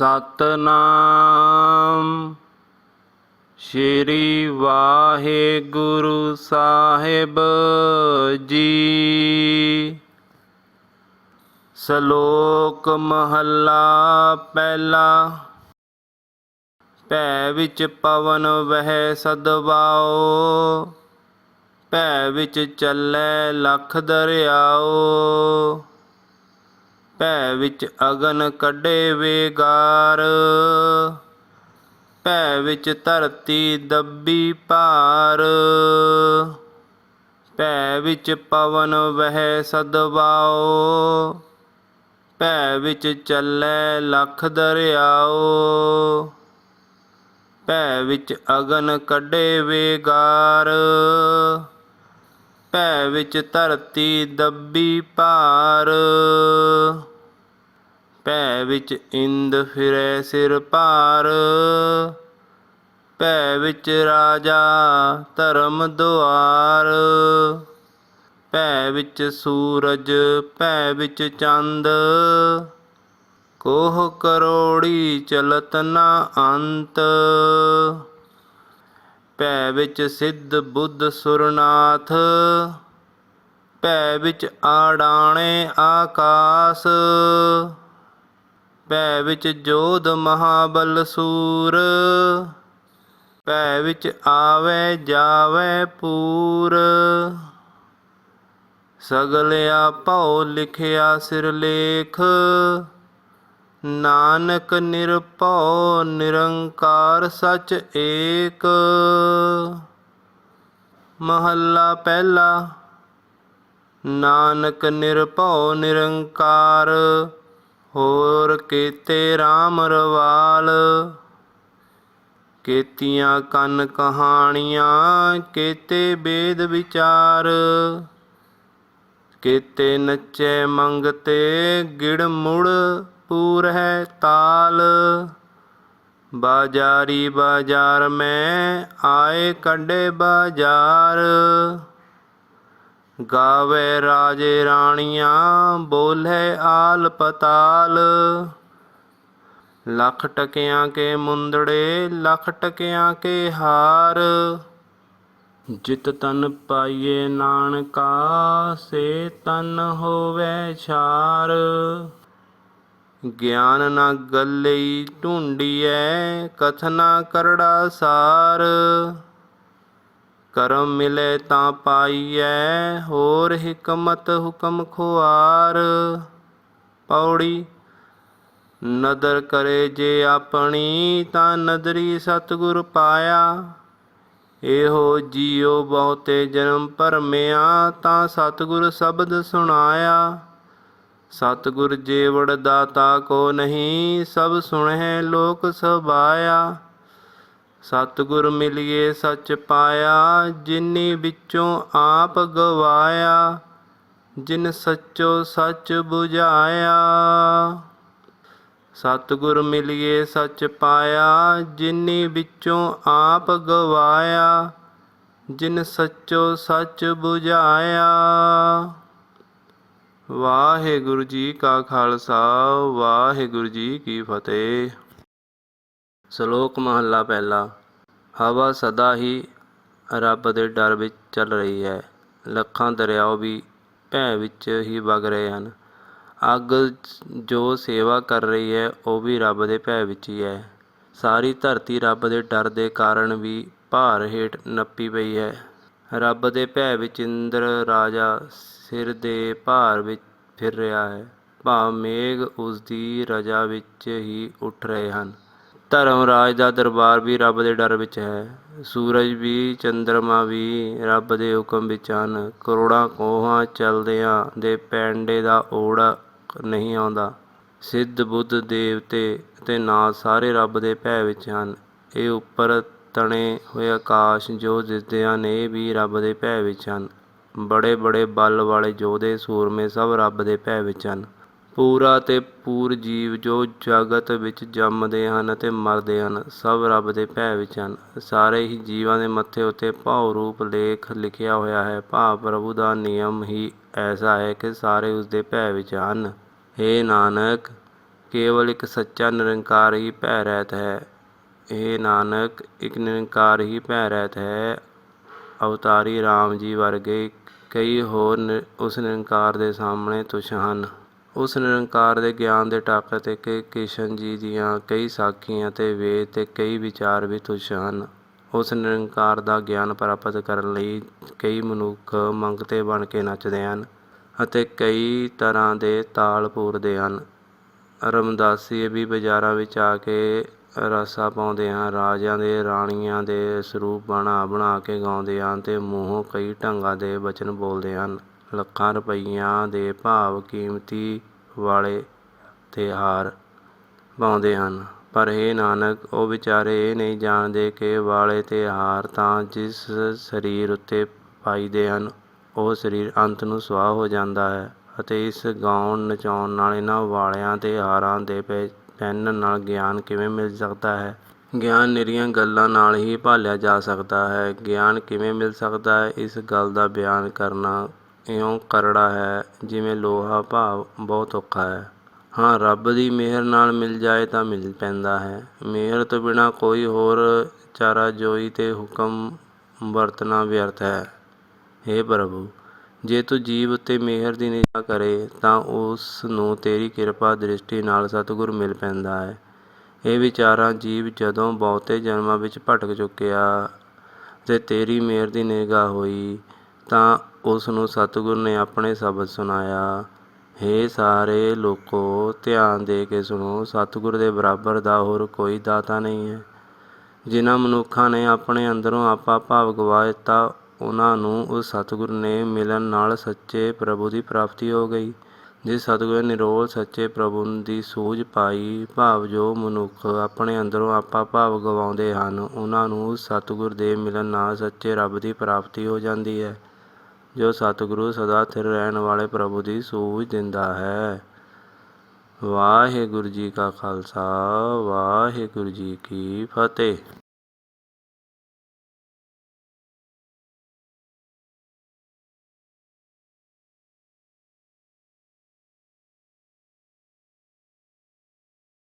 ਸਤਨਾਮ। ਸ਼੍ਰੀ ਵਾਹਿਗੁਰੂ ਸਾਹਿਬ ਜੀ। ਸ਼ਲੋਕ ਮਹੱਲਾ ਪਹਿਲਾ। ਭੈ ਵਿੱਚ ਪਵਨ ਵਹਿ ਸਦਵਾਓ। ਭੈ ਵਿੱਚ ਚੱਲੈ ਲਖ ਦਰਿਆਓ। ਭੈ ਵਿੱਚ ਅਗਨ ਕੱਢੇ ਵੇਗਾਰ। ਭੈ ਵਿੱਚ ਧਰਤੀ ਦੱਬੀ ਭਾਰ। ਭੈ ਵਿੱਚ ਪਵਨ ਵਹਿ ਸਦਵਾਓ ਭੈ ਵਿੱਚ ਚੱਲੈ ਲਖ ਦਰਿਆਓ ਭੈ ਵਿੱਚ ਅਗਨ ਕੱਢੇ ਵੇਗਾਰ। ਭੈ ਵਿੱਚ ਧਰਤੀ ਦੱਬੀ ਭਾਰ। ਭੈ ਵਿੱਚ ਇੰਦ ਫਿਰੈ ਸਿਰ ਭਾਰ। ਭੈ ਵਿੱਚ ਰਾਜਾ ਧਰਮ ਦੁਆਰ। ਭੈ ਵਿੱਚ ਸੂਰਜ, ਭੈ ਵਿੱਚ ਚੰਦ। ਕੋਹ ਕਰੋੜੀ ਚਲਤ ਨਾ ਅੰਤ। ਭੈ ਵਿੱਚ ਸਿੱਧ ਬੁੱਧ ਸੁਰਨਾਥ। ਭੈ ਵਿੱਚ ਆੜਾਣੇ ਆਕਾਸ। ਭੈ ਵਿੱਚ ਜੋਧ ਮਹਾਬਲ ਸੂਰ ਭੈ ਵਿੱਚ ਆਵੇ ਜਾਵੇ ਪੂਰ। ਸਗਲਿਆ ਆਪਉ ਲਿਖਿਆ ਸਿਰ ਲੇਖ, ਨਾਨਕ ਨਿਰਭਉ ਨਿਰੰਕਾਰ ਸਚ ਏਕ। ਮਹੱਲਾ ਪਹਿਲਾ, ਨਾਨਕ ਨਿਰਭਉ ਨਿਰੰਕਾਰ ਹੋਰ ਕੀਤੇ RAM ਰਵਾਲ, ਕੀਤੀਆਂ ਕੰਨ ਕਹਾਣੀਆਂ, ਕੀਤੇ ਵੇਦ ਵਿਚਾਰ, ਕੀਤੇ ਨੱਚੇ ਮੰਗਤੇ ਗਿੜ ਮੁੜ ਪੂਰ ਹੈ ਤਾਲ। ਬਾਜ਼ਾਰੀ ਬਾਜ਼ਾਰ ਮੈਂ ਆਏ ਕੱਢੇ ਬਾਜ਼ਾਰ। ਗਾਵੇ ਰਾਜੇ ਰਾਣੀਆਂ, ਬੋਲੇ ਆਲ ਪਤਾਲ। ਲੱਖ ਟਕਿਆਂ ਕੇ ਮੁੰਦੜੇ, ਲੱਖ ਟਕਿਆਂ ਕੇ ਹਾਰ। ਜਿਤ ਤਨ ਪਾਈਏ ਨਾਨਕਾ, ਸੇ ਤਨ ਹੋਵੇ ਛਾਰ। ਗਿਆਨ ਨਾ ਗੱਲਈ ਢੂੰਡੀਐ, ਕਥਨਾ ਕਰੜਾ ਸਾਰ। ਕਰਮ ਮਿਲੇ ਤਾਂ ਪਾਈਐ, ਹੋਰ ਹਕਮਤ ਹੁਕਮ ਖੁਆਰ। ਪੌੜੀ, ਨਦਰ ਕਰੇ ਜੇ ਆਪਣੀ, ਤਾਂ ਨਦਰੀ ਸਤਿਗੁਰ ਪਾਇਆ। ਇਹੋ ਜੀਉ ਬਹੁਤੇ ਜਨਮ ਭਰਮਿਆ, ਤਾਂ ਸਤਿਗੁਰ ਸ਼ਬਦ ਸੁਣਾਇਆ। ਸਤਿਗੁਰ ਜੀਵੜ ਦਾਤਾ ਕੋ ਨਹੀਂ, ਸਭ ਸੁਣਹਿ ਲੋਕ ਸਭਾਇਆ ਸਤਿਗੁਰ ਮਿਲਿਏ ਸੱਚ ਪਾਇਆ, ਜਿਨੀ ਵਿੱਚੋਂ ਆਪ ਗਵਾਇਆ, ਜਿਨ ਸੱਚੋ ਸੱਚ 부ਝਾਇਆ ਸਤਿਗੁਰ ਮਿਲਿਏ ਸੱਚ ਪਾਇਆ, ਜਿਨੀ ਵਿੱਚੋਂ ਆਪ ਗਵਾਇਆ, ਜਿਨ ਸੱਚੋ ਸੱਚ 부ਝਾਇਆ ਵਾਹਿਗੁਰੂ ਜੀ ਕਾ ਖਾਲਸਾ, ਵਾਹਿਗੁਰੂ ਜੀ ਕੀ ਫਤਿਹ। ਸ਼ਲੋਕ ਮਹੱਲਾ ਪਹਿਲਾ। ਹਵਾ ਸਦਾ ਹੀ ਰੱਬ ਦੇ ਡਰ ਵਿੱਚ ਚੱਲ ਰਹੀ ਹੈ। ਲੱਖਾਂ ਦਰਿਆਓ ਵੀ ਭੈ ਵਿੱਚ ਹੀ ਵਗ ਰਹੇ ਹਨ। ਅੱਗ ਜੋ ਸੇਵਾ ਕਰ ਰਹੀ ਹੈ, ਉਹ ਵੀ ਰੱਬ ਦੇ ਭੈ ਵਿੱਚ ਹੀ ਹੈ। ਸਾਰੀ ਧਰਤੀ ਰੱਬ ਦੇ ਡਰ ਦੇ ਕਾਰਨ ਵੀ ਭਾਰ ਹੇਠ ਨੱਪੀ ਪਈ ਹੈ। ਰੱਬ ਦੇ ਭੈ ਵਿੱਚ ਇੰਦਰ ਰਾਜਾ ਸਿਰ ਦੇ ਭਾਰ ਵਿੱਚ ਫਿਰ ਰਿਹਾ ਹੈ। ਭਾਵ ਮੇਘ ਉਸ ਦੀ ਰਜਾ ਵਿੱਚ ਹੀ ਉੱਠ ਰਹੇ ਹਨ। ਧਰਮ ਰਾਜ ਦਾ ਦਰਬਾਰ ਵੀ ਰੱਬ ਦੇ ਡਰ ਵਿੱਚ ਹੈ। ਸੂਰਜ ਵੀ, ਚੰਦਰਮਾ ਵੀ ਰੱਬ ਦੇ ਹੁਕਮ ਵਿੱਚ ਹਨ। ਕਰੋੜਾਂ ਕੋਹਾਂ ਚਲਦਿਆਂ ਦੇ ਪੈਂਡੇ ਦਾ ਓੜ ਨਹੀਂ ਆਉਂਦਾ। ਸਿੱਧ ਬੁੱਧ ਦੇਵਤੇ ਅਤੇ ਨਾ ਸਾਰੇ ਰੱਬ ਦੇ ਭੈ ਵਿੱਚ ਹਨ। ਇਹ ਉੱਪਰ ਤਣੇ ਹੋਏ ਆਕਾਸ਼ ਜੋ ਦਿਸਦੇ ਹਨ ਇਹ ਵੀ ਰੱਬ ਦੇ ਭੈ ਵਿੱਚ ਹਨ। ਬੜੇ ਬੜੇ ਬਲ ਵਾਲੇ ਯੋਧੇ ਸੂਰਮੇ ਸਭ ਰੱਬ ਦੇ ਭੈ ਵਿੱਚ ਹਨ। ਪੂਰਾ ਅਤੇ ਪੂਰ ਜੀਵ ਜੋ ਜਗਤ ਵਿੱਚ ਜੰਮਦੇ ਹਨ ਅਤੇ ਮਰਦੇ ਹਨ, ਸਭ ਰੱਬ ਦੇ ਭੈ ਵਿੱਚ ਹਨ। ਸਾਰੇ ਹੀ ਜੀਵਾਂ ਦੇ ਮੱਥੇ ਉੱਤੇ ਭਾਵ ਰੂਪ ਲੇਖ ਲਿਖਿਆ ਹੋਇਆ ਹੈ। ਭਾਵ ਪ੍ਰਭੂ ਦਾ ਨਿਯਮ ਹੀ ਐਸਾ ਹੈ ਕਿ ਸਾਰੇ ਉਸ ਦੇ ਭੈ ਵਿੱਚ ਹਨ। हे ਨਾਨਕ, ਕੇਵਲ ਇੱਕ ਸੱਚਾ ਨਿਰੰਕਾਰ ਹੀ ਭੈ ਰਹਿਤ ਹੈ। ਇਹ ਨਾਨਕ, ਇੱਕ ਨਿਰੰਕਾਰ ਹੀ ਭੈ ਰਹਿਤ ਹੈ। ਅਵਤਾਰੀ RAM ਜੀ ਵਰਗੇ ਕਈ ਹੋਰ ਨਿ- ਉਸ ਨਿਰੰਕਾਰ ਦੇ ਸਾਹਮਣੇ ਤੁਛ ਹਨ। ਉਸ ਨਿਰੰਕਾਰ ਦੇ ਗਿਆਨ ਦੇ ਟਾਕਰੇ ਤੇ ਕਿ ਕਿਸ਼ਨ ਜੀ ਦੀਆਂ ਕਈ ਸਾਖੀਆਂ ਤੇ ਵੇਦ ਤੇ ਕਈ ਵਿਚਾਰ ਵੀ ਤੁਛ ਹਨ। ਉਸ ਨਿਰੰਕਾਰ ਦਾ ਗਿਆਨ ਪ੍ਰਾਪਤ ਕਰਨ ਲਈ ਕਈ ਮਨੁੱਖ ਮੰਗਤੇ ਬਣ ਕੇ ਨੱਚਦੇ ਹਨ ਅਤੇ ਕਈ ਤਰ੍ਹਾਂ ਦੇ ਤਾਲ ਪੂਰਦੇ ਹਨ। ਰਮਦਾਸੀ ਵੀ ਬਾਜ਼ਾਰਾਂ ਵਿੱਚ ਆ ਕੇ ਰਸਾ ਪਾਉਂਦੇ ਹਨ, ਰਾਜਿਆਂ ਦੇ, ਰਾਣੀਆਂ ਦੇ ਸਰੂਪ ਬਣਾ ਬਣਾ ਕੇ ਗਾਉਂਦੇ ਹਨ ਤੇ ਮੂੰਹੋਂ ਕਈ ਢੰਗਾਂ ਦੇ ਵਚਨ ਬੋਲਦੇ ਹਨ। ਲੱਖਾਂ ਰੁਪਈਆਂ ਦੇ ਭਾਵ ਕੀਮਤੀ ਵਾਲੇ ਤੇ ਹਾਰ ਪਾਉਂਦੇ ਹਨ। ਪਰ ਇਹ ਨਾਨਕ, ਉਹ ਵਿਚਾਰੇ ਇਹ ਨਹੀਂ ਜਾਣਦੇ ਕਿ ਵਾਲੇ ਤੇ ਹਾਰ ਤਾਂ ਜਿਸ ਸਰੀਰ ਉੱਤੇ ਪਾਈਦੇ ਹਨ, ਉਹ ਸਰੀਰ ਅੰਤ ਨੂੰ ਸੁਆਹ ਹੋ ਜਾਂਦਾ ਹੈ ਅਤੇ ਇਸ ਗਾਉਣ ਨਚਾਉਣ ਨਾਲ ਇਹਨਾਂ ਵਾਲਿਆਂ ਅਤੇ ਹਾਰਾਂ ਦੇ ਪਹਿ- ਪਹਿਨਣ ਨਾਲ ਗਿਆਨ ਕਿਵੇਂ ਮਿਲ ਸਕਦਾ ਹੈ? ਗਿਆਨ ਨਿਰੀਆਂ ਗੱਲਾਂ ਨਾਲ ਹੀ ਭਾਲਿਆ ਜਾ ਸਕਦਾ ਹੈ। ਗਿਆਨ ਕਿਵੇਂ ਮਿਲ ਸਕਦਾ ਹੈ? ਇਸ ਗੱਲ ਦਾ ਬਿਆਨ ਕਰਨਾ ਇਉਂ ਕਰੜਾ ਹੈ, ਜਿਵੇਂ ਲੋਹਾ ਭਾਵ ਬਹੁਤ ਔਖਾ ਹੈ। ਹਾਂ, ਰੱਬ ਦੀ ਮਿਹਰ ਨਾਲ ਮਿਲ ਜਾਏ ਤਾਂ ਮਿਲ ਪੈਂਦਾ ਹੈ। ਮਿਹਰ ਤੋਂ ਬਿਨਾਂ ਕੋਈ ਹੋਰ ਚਾਰਾਜੋਈ ਅਤੇ ਹੁਕਮ ਵਰਤਣਾ ਵਿਅਰਥ ਹੈ। हे ਪ੍ਰਭੂ, ਜੇ ਤੂੰ ਜੀਵ ਉੱਤੇ ਮਿਹਰ ਦੀ ਨਿਗਾਹ ਕਰੇ, ਤਾਂ ਉਸ ਨੂੰ ਤੇਰੀ ਕਿਰਪਾ ਦ੍ਰਿਸ਼ਟੀ ਨਾਲ ਸਤਿਗੁਰ ਮਿਲ ਪੈਂਦਾ ਹੈ। ਇਹ ਵਿਚਾਰਾਂ ਜੀਵ ਜਦੋਂ ਬਹੁਤੇ ਜਨਮਾਂ ਵਿੱਚ ਭਟਕ ਚੁੱਕਿਆ ਤੇ ਤੇਰੀ ਮਿਹਰ ਦੀ ਨਿਗਾਹ ਹੋਈ, ਤਾਂ ਉਸ ਨੂੰ ਸਤਿਗੁਰ ਨੇ ਆਪਣੇ ਸ਼ਬਦ ਸੁਣਾਇਆ। ਹੇ ਸਾਰੇ ਲੋਕੋ, ਧਿਆਨ ਦੇ ਕੇ ਸੁਣੋ, ਸਤਿਗੁਰ ਦੇ ਬਰਾਬਰ ਦਾ ਹੋਰ ਕੋਈ ਦਾਤਾ ਨਹੀਂ ਹੈ। ਜਿਨ੍ਹਾਂ ਮਨੁੱਖਾਂ ਨੇ ਆਪਣੇ ਅੰਦਰੋਂ ਆਪਾ ਭਾਵ ਗਵਾ ਦਿੱਤਾ, ਉਹਨਾਂ ਨੂੰ ਉਸ ਸਤਿਗੁਰ ਨੇ ਮਿਲਣ ਨਾਲ ਸੱਚੇ ਪ੍ਰਭੂ ਦੀ ਪ੍ਰਾਪਤੀ ਹੋ ਗਈ। ਜਿਸ ਸਤਿਗੁਰ ਨੇ ਨਿਰੋਲ ਸੱਚੇ ਪ੍ਰਭੂ ਦੀ ਸੂਝ ਪਾਈ, ਭਾਵ ਜੋ ਮਨੁੱਖ ਆਪਣੇ ਅੰਦਰੋਂ ਆਪਾ ਭਾਵ ਗਵਾਉਂਦੇ ਹਨ, ਉਹਨਾਂ ਨੂੰ ਉਸ ਸਤਿਗੁਰ ਦੇ ਮਿਲਣ ਨਾਲ ਸੱਚੇ ਰੱਬ ਦੀ ਪ੍ਰਾਪਤੀ ਹੋ ਜਾਂਦੀ ਹੈ। ਜੋ ਸਤਿਗੁਰੂ ਸਦਾ ਸਥਿਰ ਰਹਿਣ ਵਾਲੇ ਪ੍ਰਭੂ ਦੀ ਸੂਝ ਦਿੰਦਾ ਹੈ। ਵਾਹਿਗੁਰੂ ਜੀ ਕਾ ਖਾਲਸਾ, ਵਾਹਿਗੁਰੂ ਜੀ ਕੀ ਫਤਿਹ।